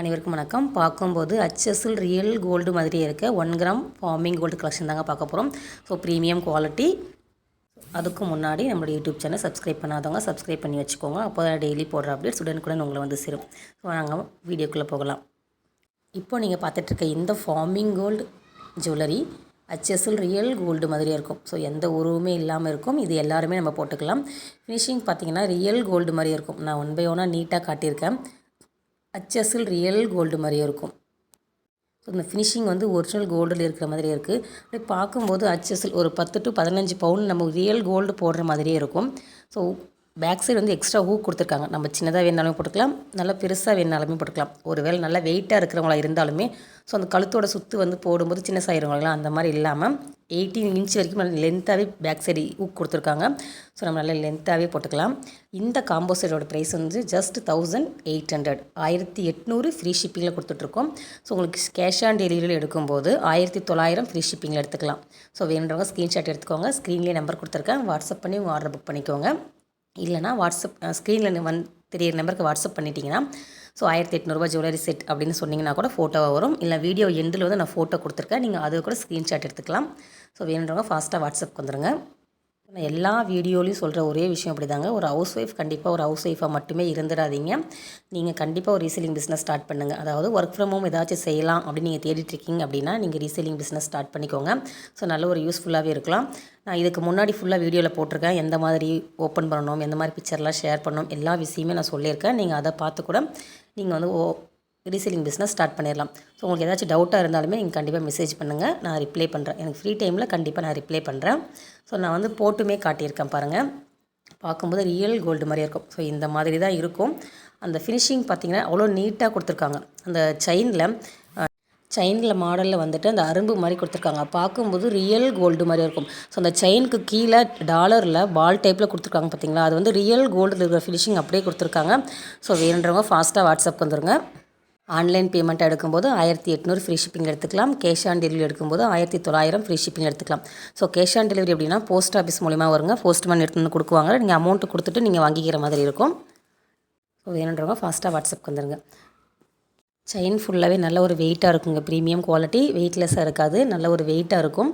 அனைவருக்கும் வணக்கம். பார்க்கும்போது ஹச்எஸ்எல் ரியல் கோல்டு மாதிரி இருக்க. One gram forming gold collection தாங்க பார்க்க போகிறோம் ஸோ ப்ரீமியம் குவாலிட்டி அதுக்கு முன்னாடி நம்மளோட யூடியூப் சேனல் சப்ஸ்கிரைப் பண்ணாதவங்க சப்ஸ்கிரைப் பண்ணி வச்சுக்கோங்க. அப்போ தான் டெய்லி போடுற அப்டேட்ஸ் உடனுக்குடன் உங்களை வந்து சேரும். ஸோ நாங்கள் வீடியோக்குள்ளே போகலாம். இப்போ நீங்கள் பார்த்துட்ருக்க இந்த ஃபார்மிங் கோல்டு ஜுவல்லரி ஹச்எஸ்எல் ரியல் கோல்டு மாதிரியே இருக்கும். ஸோ எந்த உருவமே இல்லாமல் இருக்கும். இது எல்லாருமே நம்ம போட்டுக்கலாம். ஃபினிஷிங் பார்த்தீங்கன்னா ரியல் கோல்டு மாதிரியே இருக்கும். நான் ஒன் பை ஒன்னாக நீட்டாக காட்டியிருக்கேன். ஹச்எஸ்எல் ரியல் கோல்டு மாதிரியே இருக்கும். ஸோ இந்த ஃபினிஷிங் வந்து ஒரிஜினல் கோல்டில் இருக்கிற மாதிரியே இருக்குது அப்படி பார்க்கும்போது ஹச்எஸ்எல் ஒரு பத்து டு பதினஞ்சு பவுன் நம்ம ரியல் கோல்டு போடுற மாதிரியே இருக்கும். ஸோ பேக் சைடு வந்து எக்ஸ்ட்ரா ஹூக் கொடுத்துருக்காங்க. நம்ம சின்னதாக வேணாலுமே போட்டுக்கலாம் நல்லா பெருசாக வேணாலுமே போட்டுக்கலாம். ஒரு வேளை நல்லா வெயிட்டாக இருக்கிறவங்களா இருந்தாலுமே ஸோ அந்த கழுத்தோட சுற்று வந்து போடும்போது சின்ன சாயிருவாங்களா அந்த மாதிரி இல்லாமல் எயிட்டீன் இன்ச் வரைக்கும் நல்லா லென்த்தாகவே பேக் சைடு ஹூக் கொடுத்துருக்காங்க. ஸோ நம்ம நல்லா லென்த்தாகவே போட்டுக்கலாம். இந்த காம்போ செட்டோட ப்ரைஸ் வந்து ஜஸ்ட் தௌசண்ட் எயிட் ஹண்ட்ரட் ஆயிரத்தி எட்நூறு ஃப்ரீ ஷிப்பிங்கில் கொடுத்துட்ருக்கோம். ஸோ உங்களுக்கு கேஷ் ஆன் டெலிவரியில் எடுக்கும்போது ஆயிரத்தி தொள்ளாயிரம் ஃப்ரீ ஷிப்பிங்கில் எடுத்துக்கலாம். ஸோ வேணுன்றவங்க ஸ்க்ரீன்ஷாட் எடுத்துக்கோங்க. ஸ்க்ரீன்லேயே நம்பர் கொடுத்துருக்கேன். வாட்ஸ்அப் பண்ணி உங்கள் ஆர்டர் புக் பண்ணிக்கோங்க. இல்லைனா வாட்ஸ்அப் ஸ்க்ரீனில் வந் தெரியிற நம்பருக்கு வாட்ஸ்அப் பண்ணிட்டீங்கன்னா ஸோ ஆயிரத்தி எட்நூறுபா ஜுவல்லரி செட் அப்படின்னு சொன்னிங்கன்னா கூட ஃபோட்டோவாக வரும். இல்லை வீடியோ எண்டில் வந்து நான் ஃபோட்டோ கொடுத்துருக்கேன். நீங்கள் அது கூட ஸ்க்ரீன்ஷாட் எடுத்துக்கலாம். ஸோ வேணுன்றவங்க ஃபாஸ்ட்டாக வாட்ஸ்அப் வந்துடுங்க நான் எல்லா வீடியோலையும் சொல்கிற ஒரே விஷயம் அப்படி தாங்க ஒரு ஹவுஸ் ஒய்ஃப் கண்டிப்பாக ஒரு ஹவுஸ் ஒய்ஃபாக மட்டுமே இருந்துடாதீங்க. நீங்கள் கண்டிப்பாக ஒரு ரீசெல்லிங் பிஸ்னஸ் ஸ்டார்ட் பண்ணுங்கள் அதாவது ஒர்க் ஃப்ரம் ஹோம் ஏதாச்சும் செய்யலாம் அப்படின்னு நீங்கள் தேடிட்டுருக்கீங்க அப்படின்னா நீங்கள் ரீசெல்லிங் பிஸ்னஸ் ஸ்டார்ட் பண்ணிக்கோங்க. ஸோ நல்ல ஒரு யூஸ்ஃபுல்லாகவே இருக்கலாம். நான் இதுக்கு முன்னாடி ஃபுல்லாக வீடியோவில் போட்டிருக்கேன். எந்த மாதிரி ஓப்பன் பண்ணணும் எந்த மாதிரி பிக்சர்லாம் ஷேர் பண்ணணும் எல்லா விஷயமே நான் சொல்லியிருக்கேன். நீங்கள் அதை பார்த்து கூட நீங்கள் வந்து ரீசெல்லிங் பிஸ்னஸ் ஸ்டார்ட் பண்ணிடலாம். ஸோ உங்களுக்கு ஏதாச்சும் டவுட்டாக இருந்தாலுமே நீங்கள் கண்டிப்பாக மெசேஜ் பண்ணுங்கள் நான் ரிப்ளை பண்ணுறேன் எனக்கு ஃப்ரீ டைமில் கண்டிப்பாக நான் ரிப்ளை பண்ணுறேன் ஸோ நான் வந்து போட்டுமே காட்டியிருக்கேன் பாருங்கள் பார்க்கும்போது ரியல் கோல்டு மாதிரியே இருக்கும். ஸோ இந்த மாதிரி தான் இருக்கும். அந்த ஃபினிஷிங் பார்த்திங்கன்னா அவ்வளோ நீட்டாக கொடுத்துருக்காங்க. அந்த செயினில் செயினில் மாடலில் வந்துட்டு அந்த அரும்பு மாதிரி கொடுத்துருக்காங்க. பார்க்கும்போது ரியல் கோல்டு மாதிரி இருக்கும். ஸோ அந்த செயினுக்கு கீழே டாலரில் பால் டைப்பில் கொடுத்துருக்காங்க பார்த்தீங்களா? அது வந்து ரியல் கோல்டு இருக்கிற ஃபினிஷிங் அப்படியே கொடுத்துருக்காங்க. ஸோ வேணுன்றவங்க ஃபாஸ்ட்டாக வாட்ஸ்அப் வந்துருங்க. ஆன்லைன் பேமெண்ட் எடுக்கும்போது ஆயிரத்தி எட்நூறு ஃப்ரீ ஷிப்பிங் எடுத்துக்கலாம். கேஷ் ஆன் டெலிவரி எடுக்கும்போது ஆயிரத்தி தொள்ளாயிரம் ஃப்ரீ ஷிப்பிங் எடுத்துக்கலாம். ஸோ கேஷ் ஆன் டெலிவரி அப்படின்னா போஸ்ட் ஆஃபீஸ் மூலிமா வருங்க. போஸ்ட்மேன் எடுத்து வந்து கொடுக்குவாங்க. நீங்கள் அமௌண்ட்டு கொடுத்துட்டு நீங்கள் வாங்கிக்கிற மாதிரி இருக்கும். ஸோ வேணுன்றவங்க ஃபாஸ்ட்டாக வாட்ஸ்அப் வந்துடுங்க செயின் ஃபுல்லாகவே நல்ல ஒரு வெயிட்டாக இருக்குங்க. ப்ரீமியம் குவாலிட்டி வெயிட்லெஸ்ஸாக இருக்காது. நல்ல ஒரு வெயிட்டாக இருக்கும்.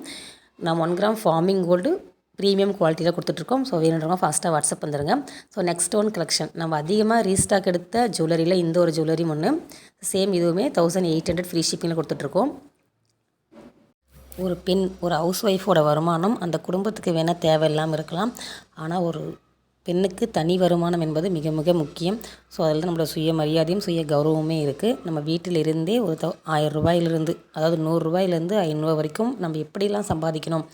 நான் one gram forming gold premium குவாலிட்டியில் கொடுத்துட்ருக்கோம். ஸோ வேணுன்றவங்க ஃபாஸ்ட்டாக வாட்ஸ்அப் வந்துடுங்க ஸோ நெக்ஸ்ட் ஒன் கலெக்ஷன் நம்ம அதிகமாக ரீஸ்டாக் எடுத்த ஜுவல்லரியில் இந்த ஒரு ஜுவல்லரி ஒன்று சேம் இதுவுமே தௌசண்ட் எயிட் ஹண்ட்ரட் ஃப்ரீ ஷிப்பிங்கில் கொடுத்துட்ருக்கோம். ஒரு பெண் ஒரு ஹவுஸ் ஒய்ஃபோட வருமானம் அந்த குடும்பத்துக்கு வேணால் தேவையில்லாமல் இருக்கலாம். ஆனால் ஒரு பெண்ணுக்கு தனி வருமானம் என்பது மிக மிக முக்கியம். ஸோ அதில் தான் நம்மளோட சுய மரியாதையும் சுய கௌரவமே இருக்குது நம்ம வீட்டில் இருந்தே ஒரு த ஆயிரம் ரூபாயிலிருந்து அதாவது நூறுரூவாயிலேருந்து ஐநூறுரூவா வரைக்கும் நம்ம எப்படிலாம் சம்பாதிக்கணும்?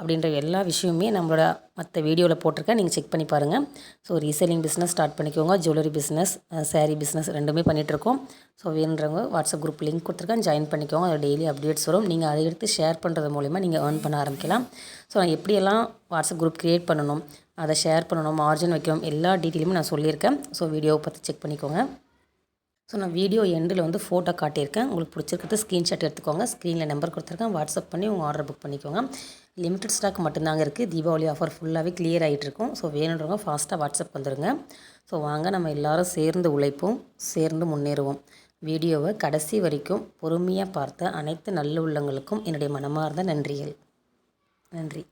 அப்படின்ற எல்லா விஷயமுமே நம்மளோட மற்ற வீடியோவில் போட்டிருக்கேன். நீங்கள் செக் பண்ணி பாருங்கள் ஸோ ரீசேலிங் பிஸ்னஸ் ஸ்டார்ட் பண்ணிக்கோங்க. ஜுவல்லரி பிஸ்னஸ் சாரீ பிஸ்னஸ் ரெண்டுமே பண்ணிகிட்ருக்கோம் ஸோ வேணுன்றவங்க வாட்ஸ்அப் குரூப் லிங்க் கொடுத்துருக்கேன். ஜாயின் பண்ணிக்கோங்க. அதில் டெய்லி அப்டேட்ஸ் வரும். நீங்கள் அதை எடுத்து ஷேர் பண்ணுறது மூலிமா நீங்கள் ஏர்ன் பண்ண ஆரம்பிக்கலாம். ஸோ நான் எப்படியெல்லாம் வாட்ஸ்அப் குரூப் க்ரியேட் பண்ணணும் அதை ஷேர் பண்ணணும் மார்ஜின் வைக்கணும் எல்லா டீட்டெயிலுமே நான் சொல்லியிருக்கேன். ஸோ வீடியோவை பற்றி செக் பண்ணிக்கோங்க. ஸோ நான் வீடியோ எண்டில் வந்து ஃபோட்டோ காட்டியிருக்கேன். உங்களுக்கு பிடிச்சிருக்கிறது ஸ்க்ரீன்ஷாட் எடுத்துக்கோங்க. ஸ்க்ரீனில் நம்பர் கொடுத்துருக்கேன். வாட்ஸ்அப் பண்ணி உங்கள் ஆர்டர் புக் பண்ணிக்கோங்க. லிமிட்டட் ஸ்டாக் மட்டும்தாங்க இருக்குது தீபாவளி ஆஃபர் ஃபுல்லாகவே கிளியர் ஆகிட்டுருக்கும் ஸோ வேணுன்றவங்க ஃபாஸ்ட்டாக வாட்ஸ்அப் வந்துடுங்க ஸோ வாங்க நம்ம எல்லோரும் சேர்ந்து உழைப்போம். சேர்ந்து முன்னேறுவோம். வீடியோவை கடைசி வரைக்கும் பொறுமையாக பார்த்த அனைத்து நல்ல உள்ளங்களுக்கும் என்னுடைய மனமார்ந்த நன்றிகள். நன்றி.